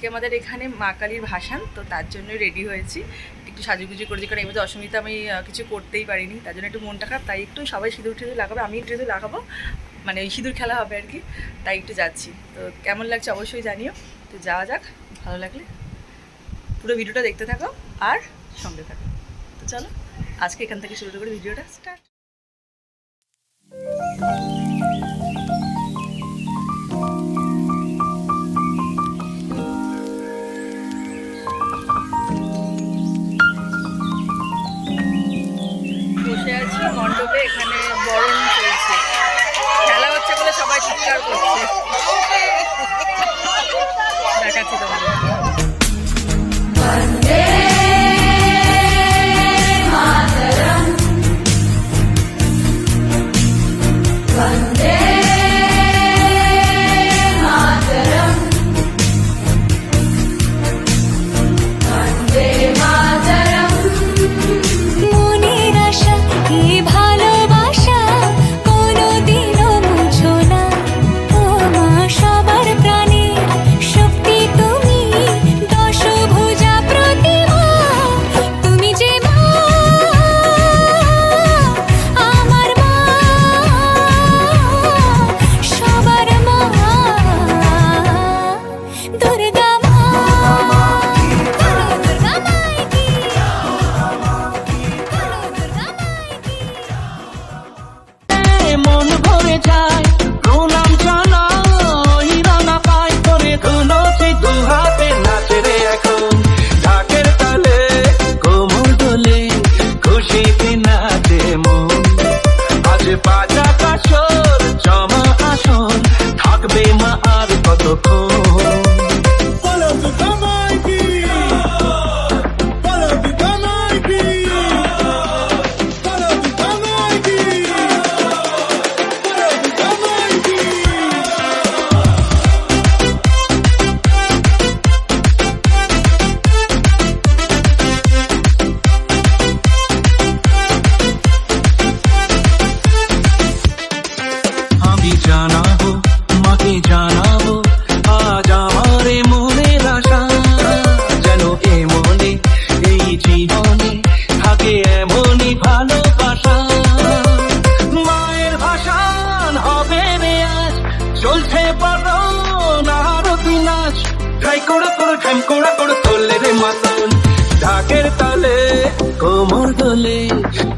আজকে আমাদের এখানে মা কালীর ভাসান, তো তার জন্যই রেডি হয়েছি। একটু সাজুগুজু করেছি, কারণ এবার অসুবিধা আমি কিছু করতেই পারিনি। তার জন্য একটু মনটা খারাপ, তাই একটু সবাই সিঁদুর টিঁদুর লাগাবে আমি একটু সিঁদুর লাগাবো। মানে ওই সিঁদুর খেলা হবে আর কি, তাই একটু যাচ্ছি। তো কেমন লাগছে অবশ্যই জানিও। তো যাওয়া যাক, ভালো লাগলে পুরো ভিডিওটা দেখতে থাকো আর সঙ্গে থাকো। তো চলো, আজকে এখান থেকে শুরু করে ভিডিওটা স্টার্ট মণ্ডপে এখানে বরণ চলছে। খেলা হচ্ছে বলে সবাই চিৎকার করছে। দেখাচ্ছি তোমাদের।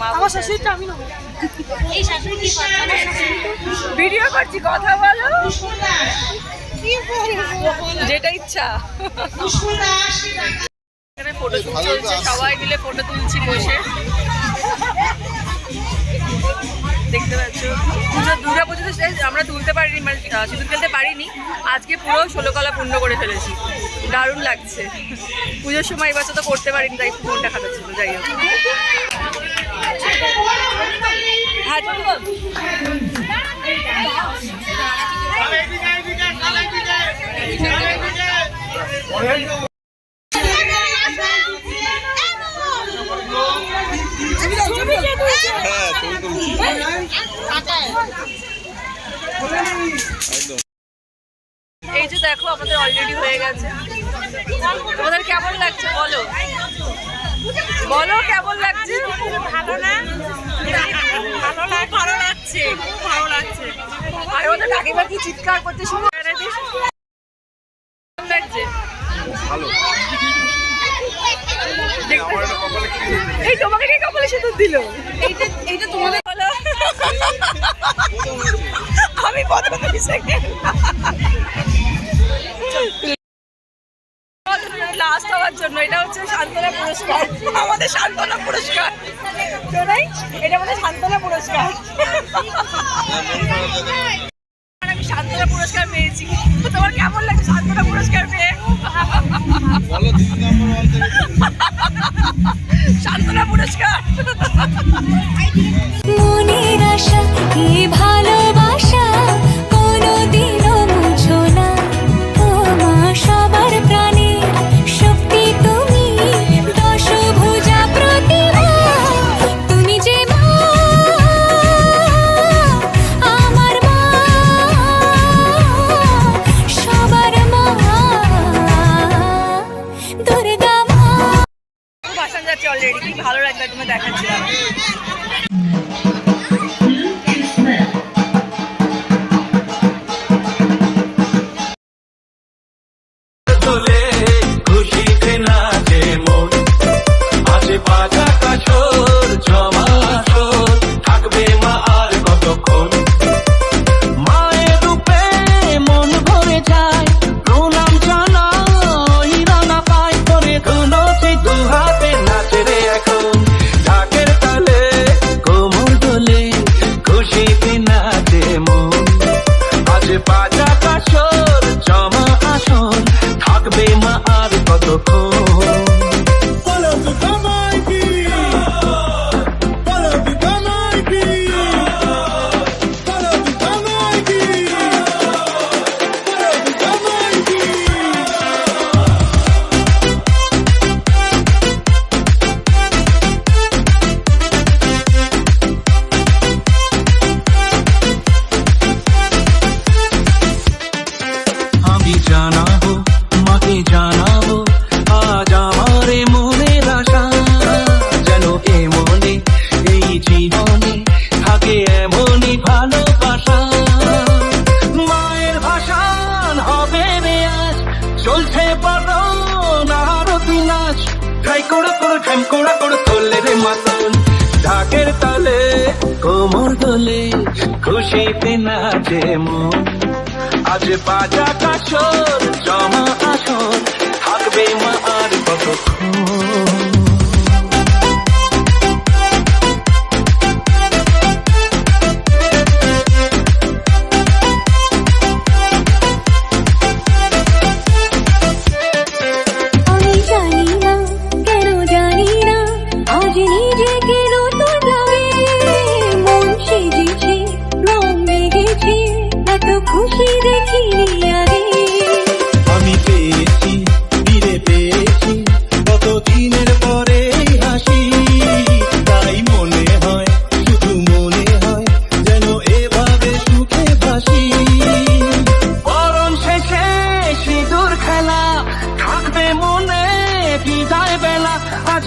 এই যে মা বসে আছে। ভিডিও করছি কথা বলো। যেটা ইচ্ছা। এখানে ফটো চলছে সবাই মিলে ফটো তুলছি বসে। দেখতে পাচ্ছ? পুজো দুর্গা পুজোতে আমরা তুলতে পারিনি মানে সিঁদুর খেলতে পারিনি। আজকে পুরো ষোলো কলা পূর্ণ করে ফেলেছি। দারুণ লাগছে। পুজোর সময় এবছর তো করতে পারিনি তাই একটু মনটা খারাপ ছিল যাই হোক। এই যে দেখো আমাদের অলরেডি হয়ে গেছে। তোমাদের কেমন লাগছে? বলো। বলো কেমন লাগছে? ভালো না? ভালো লাগছে ভালো লাগছে। ভালো লাগছে। আর ওদের কাকিমা বাকি চিৎকার করতে শুরু করে লাগছে? ভালো। এই তোমাকে কে কপালে সিঁদুর দিল? এইটা এইটা তোমাদের বলো। আমি প্রথমে সেকেন্ড দেওয়ার জন্য। এটা হচ্ছে সান্ত্বনা পুরস্কার। আমাদের সান্ত্বনা পুরস্কার। জানাই এটা মানে সান্ত্বনা পুরস্কার। আমি সান্ত্বনা পুরস্কার পেয়েছি। তোমার কেমন লাগে সান্ত্বনা পুরস্কার পেয়ে? সান্ত্বনা পুরস্কার।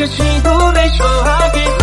그시도说좋아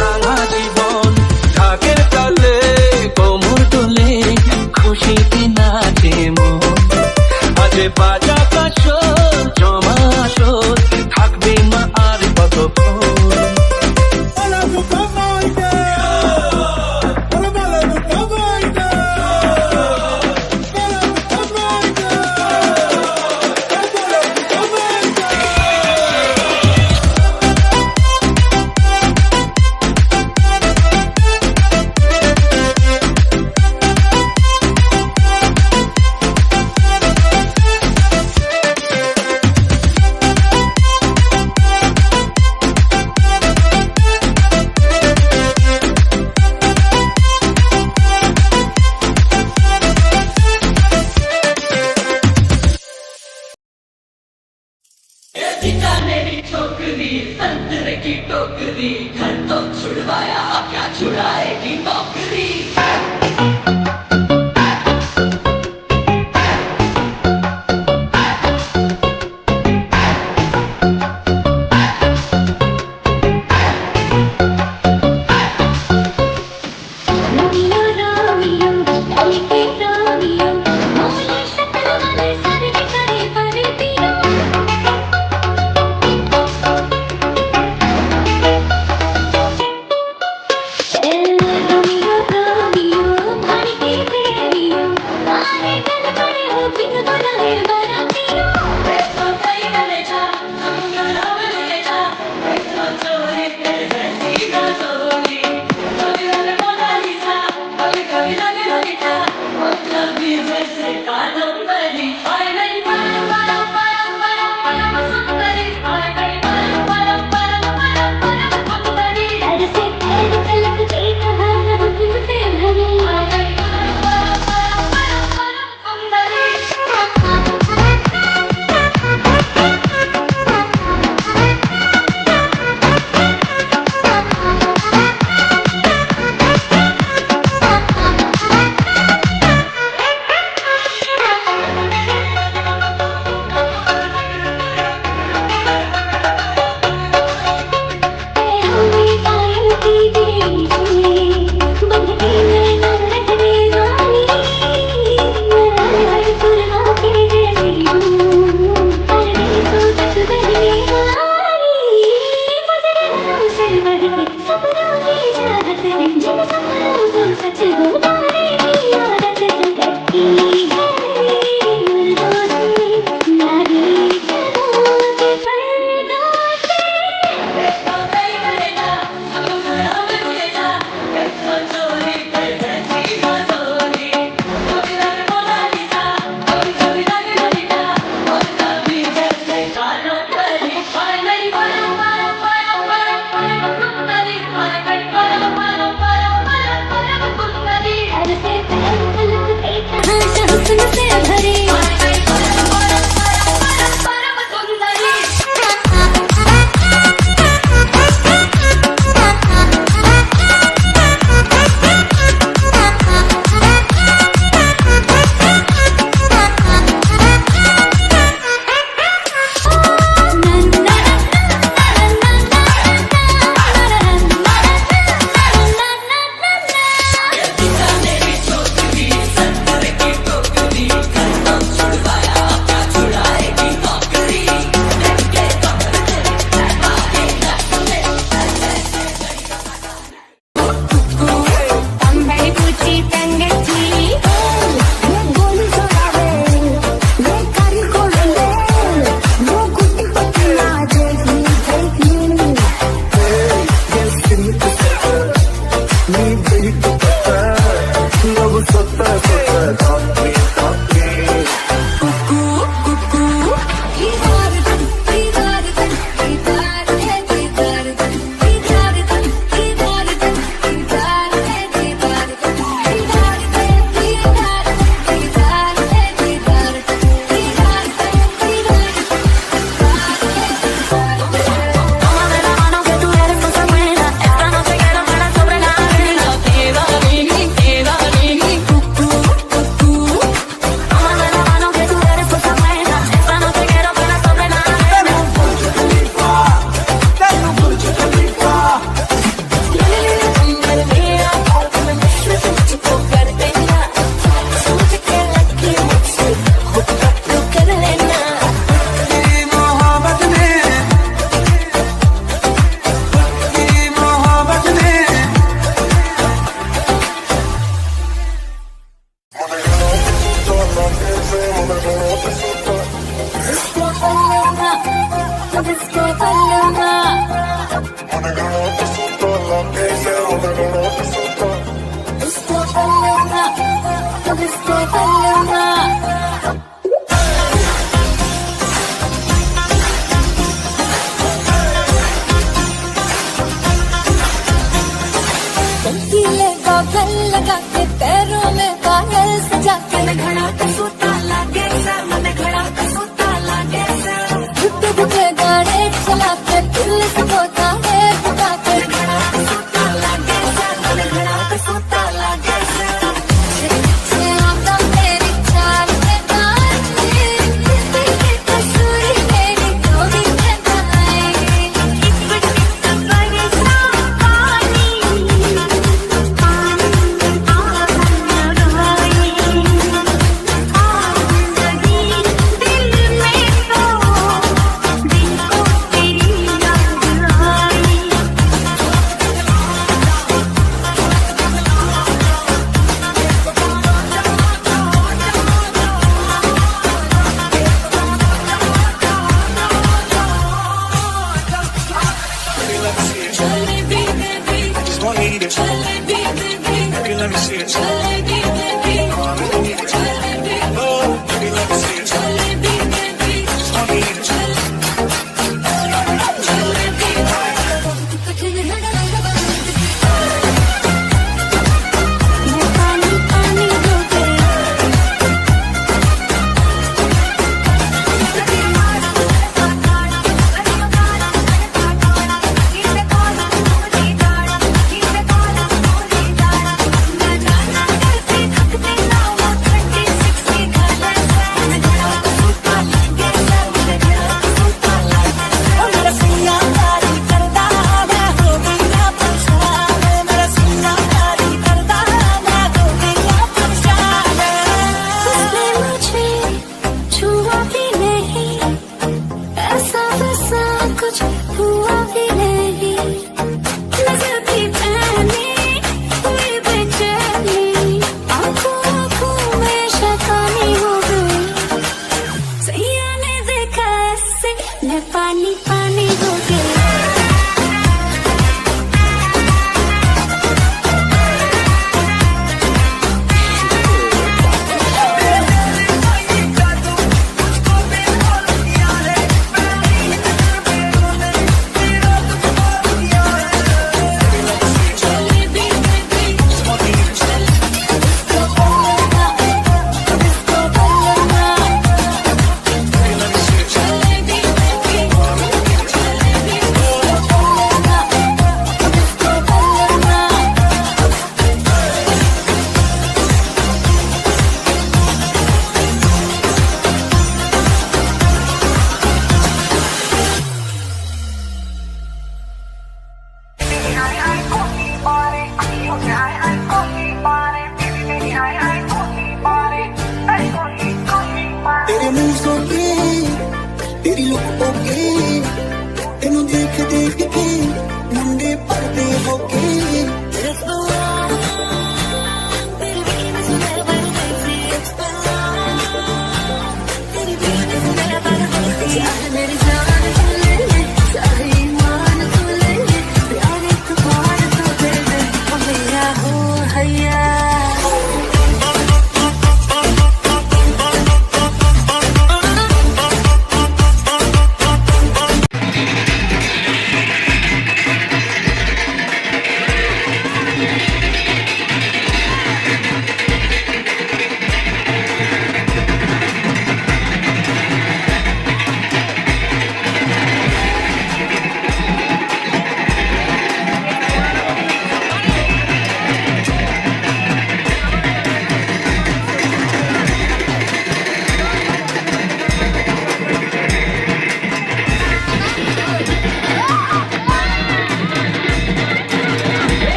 गुजारे आदत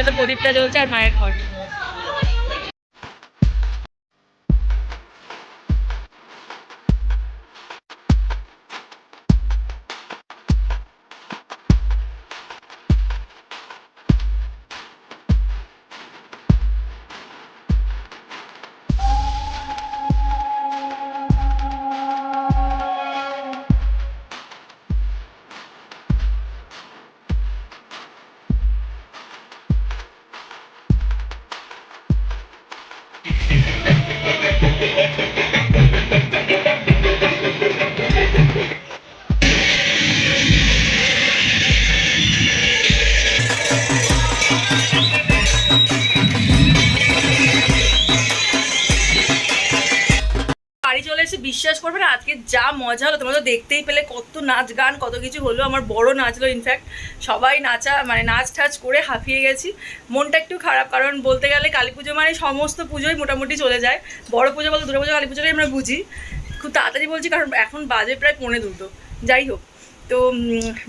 সাথে প্রদীপটা জ্বলছে আর মায়ের ঘর। বিশ্বাস করবে না। আজকে যা মজা হলো, তোমরা তো দেখতেই পেলে কত নাচ গান, কত কিছু হলো। আমার বড় নাচলো ইনফ্যাক্ট সবাই নাচা মানে নাচ টাচ করে হাঁফিয়ে গেছি। মনটা একটু খারাপ, কারণ বলতে গেলে কালী পুজো মানে সমস্ত পুজোই মোটামুটি চলে যায়। বড় পুজো বলতে দুর্গা পুজো, কালী পুজোটাই আমরা বুঝি। খুব তাড়াতাড়ি বলছি, কারণ এখন বাজে প্রায় পৌনে দুটো। যাই হোক। তো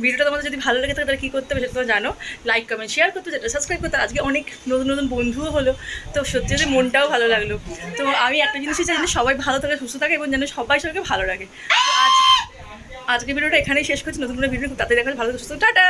ভিডিওটা তোমাদের যদি ভালো লাগে থাকে, তাহলে কী করতে হবে সেটা জানো। লাইক কমেন্ট শেয়ার করতে, যেটা সাবস্ক্রাইব করতে। আজকে অনেক নতুন নতুন বন্ধুও হলো। তো সত্যি সত্যি মনটাও ভালো লাগল। তো আমি একটা জিনিসই চাই যেন সবাই ভালো থাকে, সুস্থ থাকে এবং যেন সবাই সবাইকে ভালো লাগে তো আজ আজকে ভিডিওটা এখানেই শেষ করছি। নতুন কোনো ভিডিও তাতে দেখা ভালো সুস্থ টাটা!